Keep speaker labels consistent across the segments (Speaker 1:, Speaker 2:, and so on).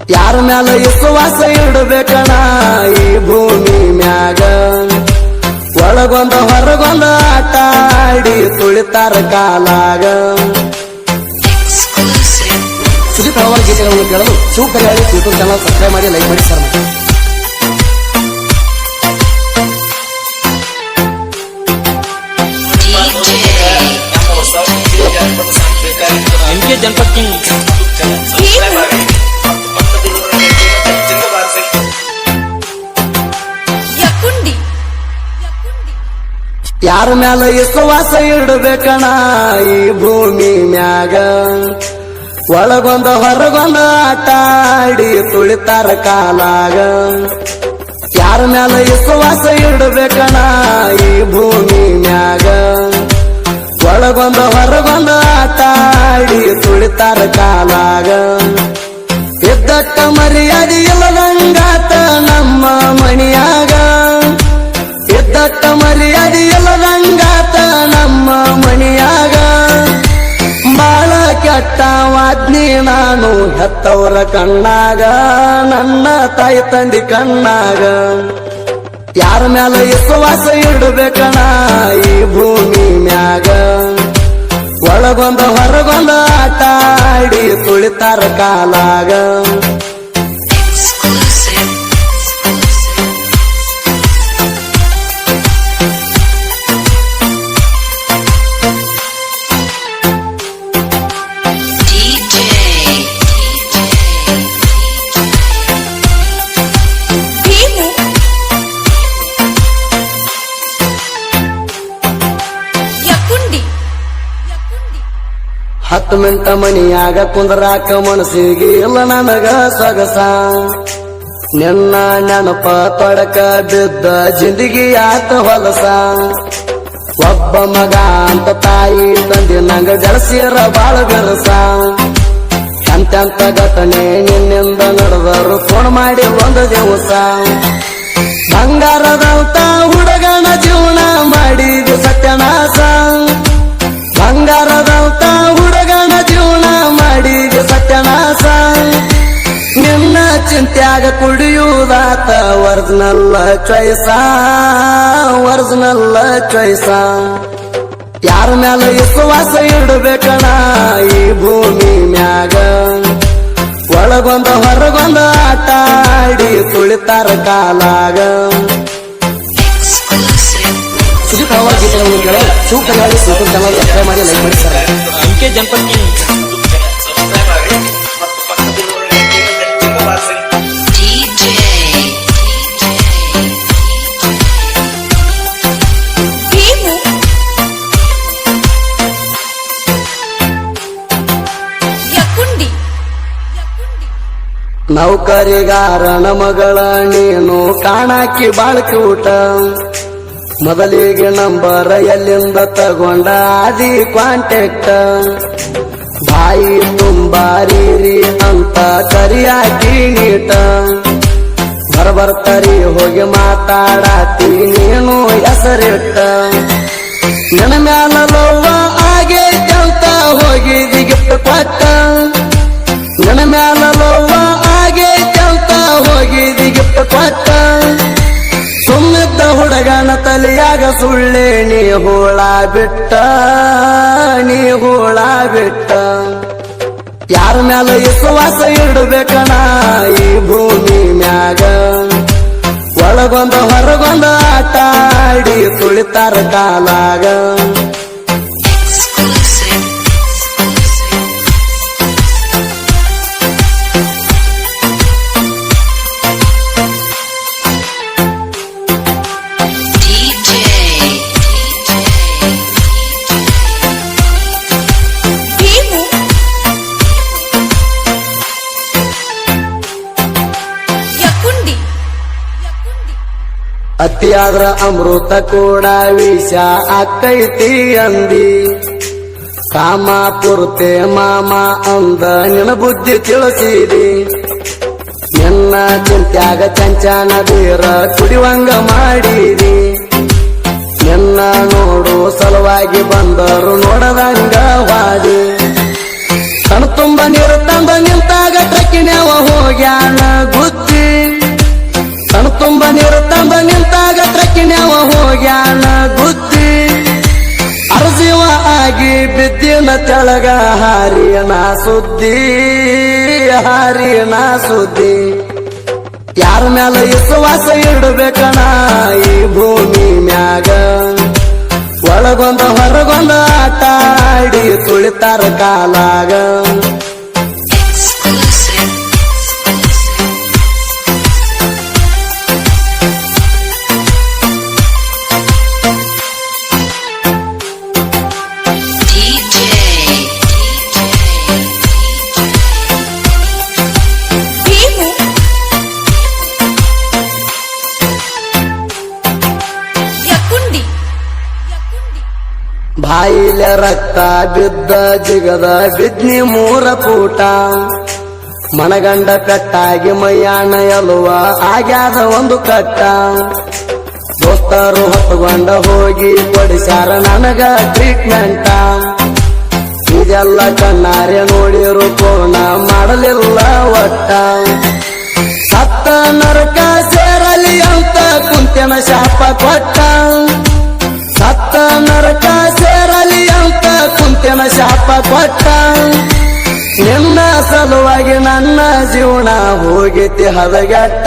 Speaker 1: ಯಾರ ಮ್ಯಾಲ ವಿಶ್ವಾಸ ಇಡಬೇಕಣ ಈ ಭೂಮಿ ಮ್ಯಾಗ? ಒಳಗೊಂದ ಹೊರಗೊಂದ ಆಟ ಆಡಿ ತುಳಿತಾರ ಕಾಲಾಗ. ಸುದೀಪ್ ಹಲವಾರು ಗೀತೆಗಳನ್ನು ಕೇಳಲು ಶಿವಕಲ್ಯಾಣಿ ಯೂಟ್ಯೂಬ್ ಚಾನಲ್ ಸಬ್ಸ್ಕ್ರೈಬ್ ಮಾಡಿ ಲೈಕ್ ಮಾಡಿ ಸರ್ ಯಾರ ಮ್ಯಾಲ ವಿಶ್ವಾಸ ಇಡಬೇಕಣ ಈ ಭೂಮಿ ಮ್ಯಾಗ? ಒಳಗೊಂದ ಹೊರಗೊಂದ ಆಟ ಆಡಿ ತುಳಿತಾರ ಕಾಲಾಗ. ಯಾರ ಮ್ಯಾಲ ವಿಶ್ವಾಸ ಇಡಬೇಕಣ ಈ ಭೂಮಿ ಮ್ಯಾಗ? ಒಳಗೊಂದ ಹೊರಗೊಂದ ಆಟ ಆಡಿ ತುಳಿತಾರ ಕಾಲಾಗ. ಇದ್ದಟ್ಟ ಮರ್ಯಾದೆ ಇಲ್ಲದಂಗಾತ ನಮ್ಮ ಮಣಿಯಾಗ. ಇದ್ದಟ್ಟ ಮರ್ಯಾದೆ ರಂಗಾತ ನಮ್ಮ ಮಣಿಯಾಗ ಬಾಳ ಕೆಟ್ಟ ವಾದ್ನಿ ನಾನು ಹೆತ್ತವರ ಕಣ್ಣಾಗ, ನನ್ನ ತಾಯಿ ತಂದಿ ಕಣ್ಣಾಗ. ಯಾರ ಮ್ಯಾಲ ವಿಶ್ವಾಸ ಇಡಬೇಕಣ ಈ ಭೂಮಿ ಮ್ಯಾಗ? ಒಳಗೊಂದ ಹೊರಗೊಂದ ಆಟ ಆಡಿ ತುಳಿತಾರ ಕಾಲಾಗ. ಹತ್ತು ಮಿಂಟ ಮನಿಯಾಗ ಕುಂದ್ರಾಕ ಮನಸ್ಸಿಗೆ ಇಲ್ಲ ನನಗ ಸೊಗಸ. ನಿನ್ನ ನೆನಪ ತೊಡಕ ಬಿದ್ದ ಜಿಂದಗಿ ಆತ ಹೊಲಸ. ಒಬ್ಬ ಮಗ ಅಂತ ತಾಯಿ ತಂದೆ ನಂಗ ಗಳಿಸಿರ ಬಾಳ ಬೆರಸ. ಅಂತ ಘಟನೆ ನಿನ್ನಿಂದ ನಡೆದರು ಫೋನ್ ಮಾಡಿ ಒಂದು ದಿವಸ. ಬಂಗಾರದಂತ ಹುಡುಗನ ಜೀವನ ಚಿಂತ್ಯಾಗ ಕುಡಿಯುವುದಾತ ವರ್ಜ್ನಲ್ಲ ಚಾಯ್ಸ ವರ್ಜ್ನಲ್ಲ ಚಾಯ್ಸ. ಯಾರ ಮ್ಯಾಲ ವಿಶ್ವಾಸ ಇಡಬೇಕಣ ಈ ಭೂಮಿ ಮ್ಯಾಗ? ಒಳಗೊಂದ ಹೊರಗೊಂದ ಆಟ ಆಡಿ ತುಳಿತಾರ ಕಾಲಾಗ.
Speaker 2: ಸುಜಿತವಾಗಿ
Speaker 1: ಸುದೀಪ್ ಹಲವಾರು ಗೀತೆಗಳನ್ನು ಕೇಳಲು ಶಿವಕಲ್ಯಾಣಿ ಸಬ್ಸ್ಕ್ರೈಬ್ ಮಾಡಿ ಲೈಕ್ ಮಾಡಿ ಸರ್
Speaker 3: ಎಂ ಕೆ ಜನಪದ್
Speaker 1: ನೌಕರಿಗಾರನ ಮಗಳ ನೀನು ಕಾಣಾಕಿ ಬಾಳ್ಕೂಟ ಮೊದಲಿಗೆ ನಂಬರ ಎಲ್ಲಿಂದ ತಗೊಂಡ ಆದಿ ಕಾಂಟ್ಯಾಕ್ಟ್ ಬಾಯಿ ತುಂಬಾರಿ ಅಂತ ಕರಿಯಾಕಿ ನೀಟ. ಬರಬರ್ತರಿ, ಹೋಗಿ ಮಾತಾಡಾತಿ, ನೀನು ಹೆಸರಿಟ್ಟ. ನನ್ನ ಮ್ಯಾಲ ಲವ್ವ ಆಗೈತೆ ಹೋಗಿದಿ ಗಿಫ್ಟ್ ಕೊಟ್ಟ ನನ್ನ ಮ್ಯಾಲ ಲವ್ವ ಗಿಫ್ಟ್ ಕೊಟ್ಟ ಸುಮ್ಮಿದ್ದ ಹುಡುಗನ ತಲೆಯಾಗ ಸುಳ್ಳೆ, ನೀ ಹೋಳ ಬಿಟ್ಟ, ನೀ ಹೋಳ ಬಿಟ್ಟ. ಯಾರ ಮ್ಯಾಲ ವಿಶ್ವಾಸ ಇಡಬೇಕಣ ಈ ಭೂಮಿ ಮ್ಯಾಗ? ಒಳಗೊಂದ ಹೊರಗೊಂದ ಆಟ ಆಡಿ ತುಳಿತಾರ ಕಾಲಾಗ. ಅತಿಯಾದ್ರ ಅಮೃತ ಕೂಡ ವಿಷ ಆಕೈತಿ ಅಂದಿ. ಕಾಮ ಪೂರ್ತೆ ಮಾಮ ಅಂದ ನಿನ್ನ ಬುದ್ಧಿ ತಿಳಿಸಿದಿ. ನಿನ್ನ ಚಿಂತ್ಯಾಗ ಚಂಚನ ಬೀರ ಕುಡಿವಂಗ ಮಾಡಿದಿ. ನಿನ್ನ ನೋಡು ಸಲುವಾಗಿ ಬಂದರು ನೋಡದಂಗ ವಾದಿ. ಕಣ್ ತುಂಬ ನೀರು ತಂದ ನಿಂತಾಗ ಟ್ರಕ್ಕಿನವ ಹೋಗ್ಯಾನ ಗುತ್ತಿ. ಕಣ್ ತುಂಬ ನೀರು ತಂದ ನಿಂತಾಗ ಟ್ರಕ್ಕಿನ್ಯಾವ ಹೋಗ್ಯಾನ ಬುದ್ಧಿ. ಅರ್ಜಿವ ಆಗಿ ಬಿದ್ದಿನ ತೆಳಗ ಹಾರಿಯನ ಸುದ್ದಿ ಹಾರಿಯನ ಸುದ್ದಿ. ಯಾರ ಮ್ಯಾಲ ವಿಶ್ವಾಸ ಇಡಬೇಕಣ ಈ ಭೂಮಿ ಮ್ಯಾಗ? ಒಳಗೊಂದ ಹೊರಗೊಂದ ಆಟ ಆಡಿ ತುಳಿತಾರ ಕಾಲಾಗ. ಬಾಯಿಲೆ ರಕ್ತ ಬಿದ್ದ ಜಿಗದ ಬಿದ್ನಿ ಮೂರ ಕೂಟ ಮನಗಂಡ ಕಟ್ಟಾಗಿ ಮೈಯಾಣ ಎಲುವ ಆಗ್ಯಾದ ಒಂದು ಕಟ್ಟ. ದೋಸ್ತರು ಹೊತ್ತುಕೊಂಡ ಹೋಗಿ ಕೊಡಿಸ್ಯಾರ ನನಗ ಟ್ರೀಟ್ಮೆಂಟ ಇದೆಲ್ಲ ಕಣ್ಣಾರೆ ನೋಡಿರು ಪೂರ್ಣ ಮಾಡಲಿಲ್ಲ ಒಟ್ಟ. ಸತ್ತ ನರಕ ಸೇರಲಿ ಅಂತ ಕುಂತಿನ ಶಾಪ ಕೊಟ್ಟ. ನರಕ ಸೇರಲಿ ಅಂತ ಕುಂತಿನ ಶಾಪ ಕೊಟ್ಟ. ನಿನ್ನ ಸಲುವಾಗಿ ನನ್ನ ಜೀವನ ಹೋಗಿತಿ ಹದಗೆಟ್ಟ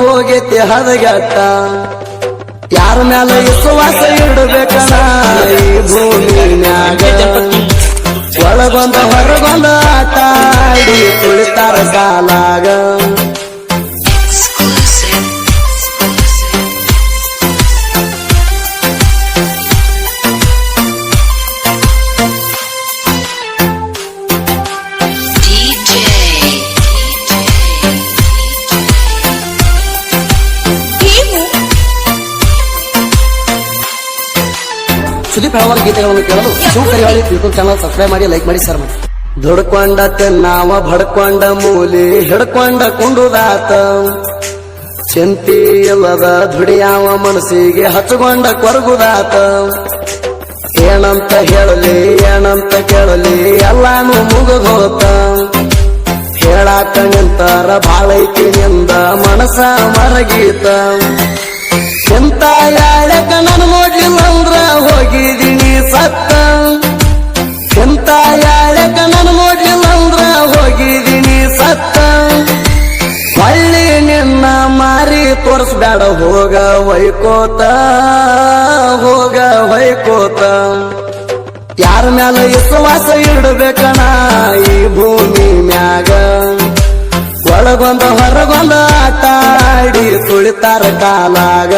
Speaker 1: ಹೋಗಿತಿ ಹದಗೆಟ್ಟ. ಯಾರ ಮ್ಯಾಲ ವಿಶ್ವಾಸ ಇಡಬೇಕಣ ಈ ಭೂಮಿ ಮ್ಯಾಗ ಒಳಗೊಂದ ಹೊರಗೊಂದ ಆಟ ಆಡಿ ಕುಳಿತಾರ ಕಾಲಾಗ. ಸುದೀಪ್ ಹಲವಾರು ಗೀತೆಗಳನ್ನು ಕೇಳಲು ಹೇಳಿ ಯೂಟ್ಯೂಬ್ ಚಾನಲ್ ಸಬ್ಸ್ಕ್ರೈಬ್ ಮಾಡಿ, ಲೈಕ್ ಮಾಡಿ ಸರ್ ಮಾಡಿ. ದುಡ್ಕೊಂಡ ತೆನ್ನಾವ, ಬಡ್ಕೊಂಡ ಮೂಲಿ, ಹಿಡ್ಕೊಂಡ ಕುಂಡುದಾತ. ಚಿಂತಿ ಇಲ್ಲದ ದುಡಿಯಾವ ಮನಸ್ಸಿಗೆ ಹಚ್ಕೊಂಡ ಕೊರಗುದಾತ. ಏನಂತ ಹೇಳಲಿ, ಏನಂತ ಕೇಳಲಿ, ಎಲ್ಲಾನು ಮುಗಿದೋತ. ಹೇಳಾಕ ನಿಂತಾರ ಬಾಳೈತಿ ನಿಂದ ಮನಸ ಮರಗೀತ. ಎಂತ ಯಾಳಕ ನಾನು ನೋಡ್ಲಿಲ್ಲ ಅಂದ್ರ ಹೋಗಿದೀನಿ ಸತ್ತ. ಎಂತ ಯಾಳಕ ನಾನು ನೋಡ್ಲಿಲ್ಲ ಅಂದ್ರ ಹೋಗಿದ್ದೀನಿ ಸತ್ತ. ಹಳ್ಳಿ ನಿನ್ನ ಮಾರಿ ತೋರಿಸ್ಬೇಡ ಹೋಗ ವೈಕೋತ ಹೋಗ ಹೊಯ್ಕೋತ. ಯಾರ ಮ್ಯಾಲ ವಿಶ್ವಾಸ ಇಡಬೇಕಣ ಈ ಮ್ಯಾಗ ಒಳಗೊಂದ ಹೊರಗೊಂದ ಆಟ ಆಡಿ ಸುಳಿತಾರ ಕಾಲಾಗ.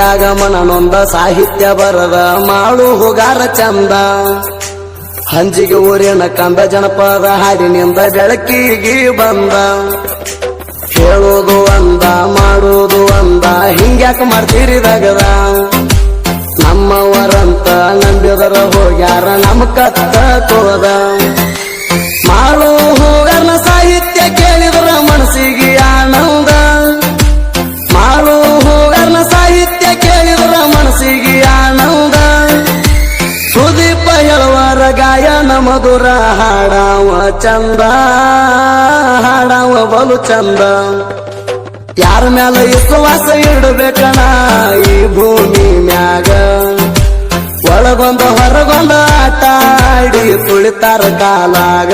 Speaker 1: ಪ್ರೀತ್ಯಾಗ ಮನನೊಂದ ಸಾಹಿತ್ಯ ಬರದ ಮಾಡು ಹೋಗಾರ ಚಂದ. ಹಂಜಿಗೆ ಊರಿನ ಕಂದ ಜನಪದ ಹಾಡಿನಿಂದ ಬೆಳಕಿಗೆ ಬಂದ. ಹೇಳೋದು ಅಂದ ಮಾಡೋದು ಅಂದ, ಹಿಂಗ್ಯಾಕ ಮಾಡ್ತೀರಿ ದಗದ ನಮ್ಮವರಂತ ನಂಬಿದರ ಹೋಗ್ಯಾರ ನಮ್ ಕತ್ತ ತೋದ. ಮಾಡು ಗಾಯನ ಮಧುರ ಹಾಡಾವ ಚಂದ, ಹಾಡಾವ ಬಲು ಚಂದ. ಯಾರ ಮ್ಯಾಲ ವಿಶ್ವಾಸ ಇಡಬೇಕಣ ಈ ಭೂಮಿ ಮ್ಯಾಗ? ಒಳಗೊಂದ ಹೊರಗೊಂದ ಆಟ ಆಡಿ ತುಳಿತಾರ ಕಾಲಾಗ.